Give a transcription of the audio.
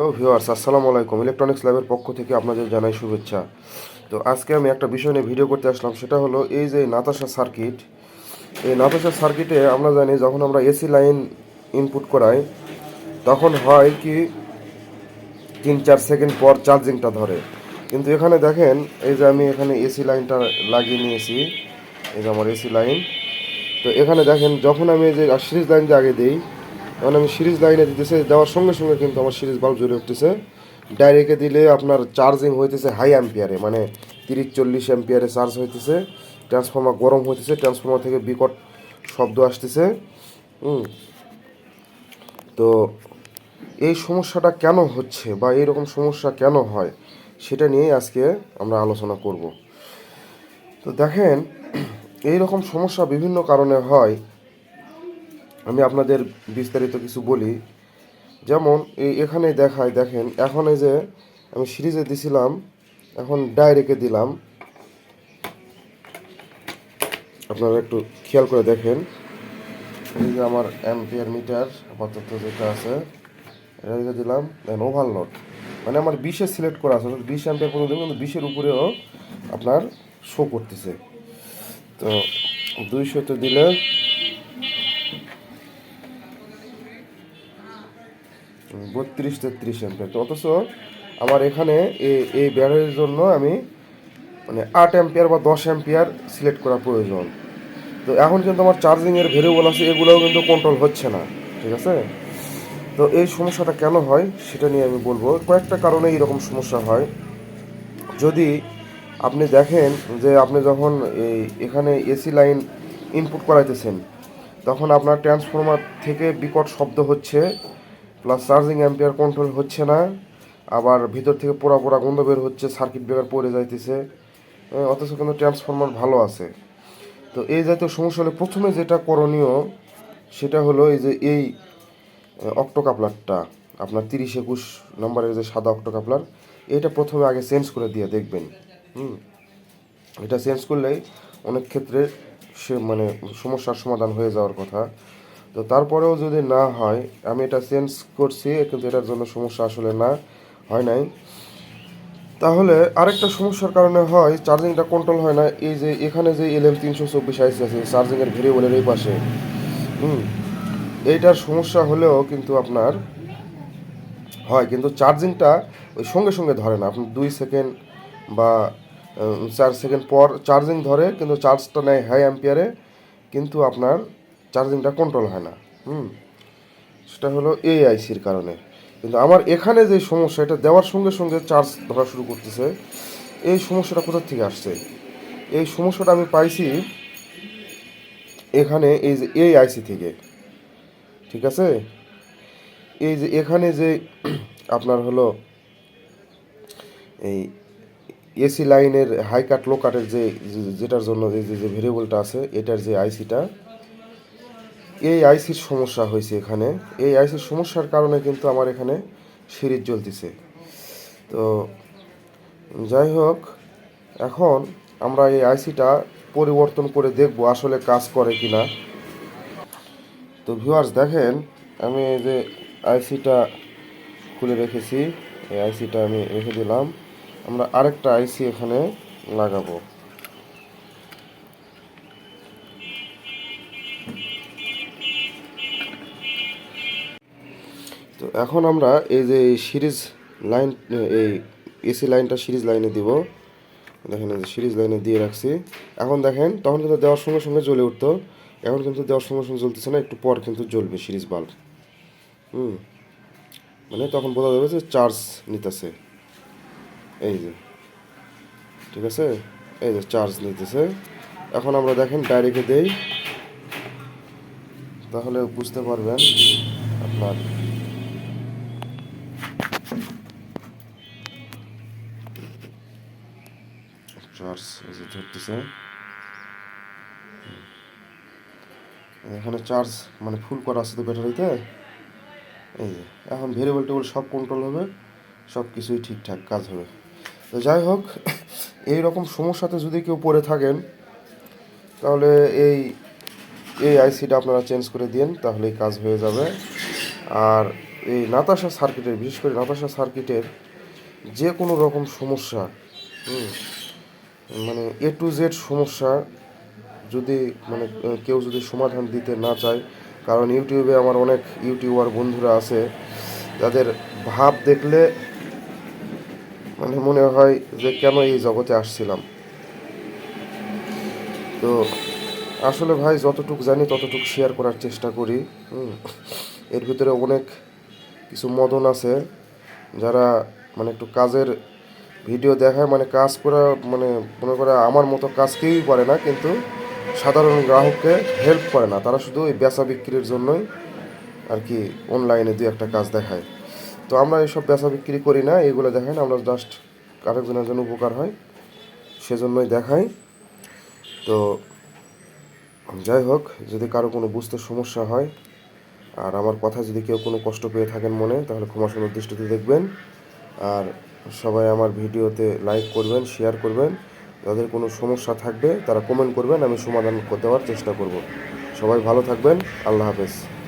Hello viewers, আসসালামু আলাইকুম। Electronics ল্যাবের পক্ষ থেকে আপনাদের জানাই শুভেচ্ছা। তো আজকে আমি একটা বিষয় নিয়ে ভিডিও করতে আসলাম, সেটা হলো এই যে নাতাশা সার্কিট এই নাতাশা সার্কিটে আমরা জানি যখন আমরা এসি লাইন ইনপুট করাই, তখন হয় কি, তিন চার সেকেন্ড পর চার্জিংটা ধরে। কিন্তু এখানে দেখেন, এই যে আমি এখানে এসি লাইনটা লাগিয়ে নিয়েছি, এই যে আমার এসি লাইন তো এখানে দেখেন, যখন আমি এই যে সিরিজ লাইন যে আগে দিই তখন আমি সিরিজ লাইনে দিতেছে, দেওয়ার সঙ্গে সঙ্গে কিন্তু আমার সিরিজ বাল্ব জ্বলে উঠতেছে। ডাইরেক্টে দিলে আপনার চার্জিং হইতেছে হাই অ্যাম্পিয়ারে মানে তিরিশ চল্লিশ অ্যাম্পিয়ারে চার্জ হইতেছে। ট্রান্সফর্মার গরম হইতেছে ট্রান্সফর্মার থেকে বিকট শব্দ আসতেছে। তো এই সমস্যাটা কেন হচ্ছে বা এইরকম সমস্যা কেন হয়, সেটা নিয়েই আজকে আমরা আলোচনা করব। তো দেখেন এই রকম সমস্যা বিভিন্ন কারণে হয়। আমি আপনাদের বিস্তারিত কিছু বলি। যেমন, এই এখানে দেখায়, দেখেন, এখন এই যে আমি সিরিজে দিছিলাম, এখন ডাইরেক্টে দিলাম। আপনারা একটু খেয়াল করে দেখেন। এই যে আমার অ্যাম্পিয়ার মিটার, আপাতত যেটা আছে, এটা দিলাম, দেন ওভারলোড মানে আমার বিশে সিলেক্ট করা আছে, অর্থাৎ বিশ অ্যাম্পিয়ার পর্যন্ত কিন্তু বিশের উপরেও আপনার শো করতেছে। তো দুইশোতে দিলে বত্রিশ তেত্রিশ অ্যাম্পিয়ার তো অথচ আমার এখানে এই ব্যাটারির জন্য আমি মানে আট অ্যাম্পিয়ার বা দশ অ্যাম্পিয়ার সিলেক্ট করা প্রয়োজন। তো এখন কিন্তু আমার চার্জিংয়ের ভেরিয়েবল আছে, এগুলোও কিন্তু কন্ট্রোল হচ্ছে না, ঠিক আছে? তো এই সমস্যাটা কেন হয় সেটা নিয়ে আমি বলব। কয়েকটা কারণে এরকম সমস্যা হয়। যদি আপনি দেখেন যে আপনি যখন এই এখানে এসি লাইন ইনপুট করাইতেছেন, তখন আপনার ট্রান্সফর্মার থেকে বিকট শব্দ হচ্ছে। প্লাস চার্জিং অ্যাম্পিয়ার কন্ট্রোল হচ্ছে না। আবার ভিতর থেকে পোড়া পোড়া গন্ধ বের হচ্ছে সার্কিট ব্রেকার পড়ে যাইতেছে। হ্যাঁ, অথচ কিন্তু ট্রান্সফর্মার ভালো আছে। তো এই জাতীয় সমস্যা হলে প্রথমে যেটা করণীয় সেটা হলো এই যে এই অক্টো কাপলারটা আপনার তিরিশ একুশ নম্বরের যে সাদা অক্টো কাপলার এটা প্রথমে আগে চেঞ্জ করে দিয়ে দেখবেন। হুম এটা চেঞ্জ করলেই অনেক ক্ষেত্রে সে মানে সমস্যার সমাধান হয়ে যাওয়ার কথা। তো তারপরেও যদি না হয়, আমি এটা চেঞ্জ করছি, কিন্তু এটার জন্য সমস্যা আসলে না, হয় নাই। তাহলে আরেকটা সমস্যার কারণে হয় চার্জিংটা কন্ট্রোল হয় না, এই যে এখানে যে এল এম তিনশো চব্বিশ আইসি আছে চার্জিংয়ের ভেরিয়েবলের এই পাশে। হুম, এইটার সমস্যা হলেও কিন্তু আপনার হয়, কিন্তু চার্জিংটা ওই সঙ্গে সঙ্গে ধরে না। আপনি দুই সেকেন্ড বা চার সেকেন্ড পর চার্জিং ধরে, কিন্তু চার্জটা নেয় হাই অ্যাম্পিয়ারে কিন্তু আপনার চার্জিংটা কন্ট্রোল হয় না, হুম? সেটা হলো এআইসির কারণে। কিন্তু আমার এখানে যে সমস্যা, এটা দেওয়ার সঙ্গে সঙ্গে চার্জ ধরা শুরু করতেছে। এই সমস্যাটা কোথার থেকে আসছে? এই সমস্যাটা আমি পাইছি এখানে এই যে এই আইসি থেকে, ঠিক আছে? এই যে এখানে যে আপনার হলো এই এসি লাইনের হাই কাট লো কাটের যে যেটার জন্য যে- যে ভেরিয়েবলটা আছে, এটার যে আইসিটা এই আইসির সমস্যা হয়েছে এখানে। এই আইসির সমস্যার কারণে কিন্তু আমার এখানে সিরিজ জ্বলতেছে। তো যাই হোক, এখন আমরা এই আইসিটা পরিবর্তন করে দেখব আসলে কাজ করে কি না তো ভিউয়ার্স দেখেন, আমি যে আইসিটা খুলে রেখেছি। এই আইসিটা আমি রেখে দিলাম। আমরা আরেকটা আইসি এখানে লাগাবো। এখন আমরা এই যে সিরিজ লাইন, এই এসি লাইনটা সিরিজ লাইনে দিব। দেখেন এই যে সিরিজ লাইনে দিয়ে রাখছি। এখন দেখেন, তখন কিন্তু দেওয়ার সঙ্গে সঙ্গে জ্বলে উঠতো। এখন কিন্তু দেওয়ার সঙ্গে সঙ্গে জ্বলতেছে না, একটু পর কিন্তু জ্বলবে সিরিজ বাল্ব। হুম। মানে তখন বোঝা যাবে যে চার্জ নিতেছে। এই যে। ঠিক আছে? এই যে চার্জ নিতেছে। এখন আমরা দেখেন ডাইরেক্টে দেই। তাহলে বুঝতে পারবেন আপনার ধরতেছে। এখানে চার্জ মানে ফুল করা আছে তো ব্যাটারিতে এই এখন ভেরিয়েবল টেবল সব কন্ট্রোল হবে সব কিছুই ঠিকঠাক কাজ হবে। তো যাই হোক এই রকম সমস্যাতে যদি কেউ পড়ে থাকেন তাহলে এই এই আইসিটা আপনারা চেঞ্জ করে দিন তাহলেই কাজ হয়ে যাবে। আর এই নাতাশা সার্কিটের বিশেষ করে নাতাশা সার্কিটের যে কোনো রকম সমস্যা হুম, মানে এ টু জেড সমস্যা যদি মানে কেউ যদি সমাধান দিতে না চায়, কারণ ইউটিউবে আমার অনেক ইউটিউবার বন্ধুরা আছে তাদের ভাব দেখলে মানে মনে হয় যে কেন এই জগতে আসছিলাম। তো আসলে ভাই, যতটুকু জানি ততটুকু শেয়ার করার চেষ্টা করি এর ভিতরে অনেক কিছু মদন আছে, যারা মানে একটু কাজের ভিডিও দেখায় মানে কাজ করা মানে মনে করে আমার মতো কাজ কেউই করে না, কিন্তু সাধারণ গ্রাহককে হেল্প করে না। তারা শুধু ওই বেচা বিক্রির জন্যই আর কি অনলাইনে দুই একটা কাজ দেখায়। তো আমরা এইসব বেচা বিক্রি করি না এগুলো দেখাই না, আমরা জাস্ট আরেকজনের জন্য উপকার হয়, সেজন্যই দেখাই। তো যাই হোক, যদি কারও কোনো বুঝতে সমস্যা হয়, আর আমার কথা যদি কেউ কোনো কষ্ট পেয়ে থাকেন মনে, তাহলে ক্ষমা সুন্দর দৃষ্টিতে দেখবেন। আর সবাই আমার ভিডিওতে লাইক করবেন শেয়ার করবেন। তাদের কোনো সমস্যা থাকবে, তারা কমেন্ট করবেন, আমি সমাধান দেওয়ার চেষ্টা করব। সবাই ভালো থাকবেন, আল্লাহ হাফেজ।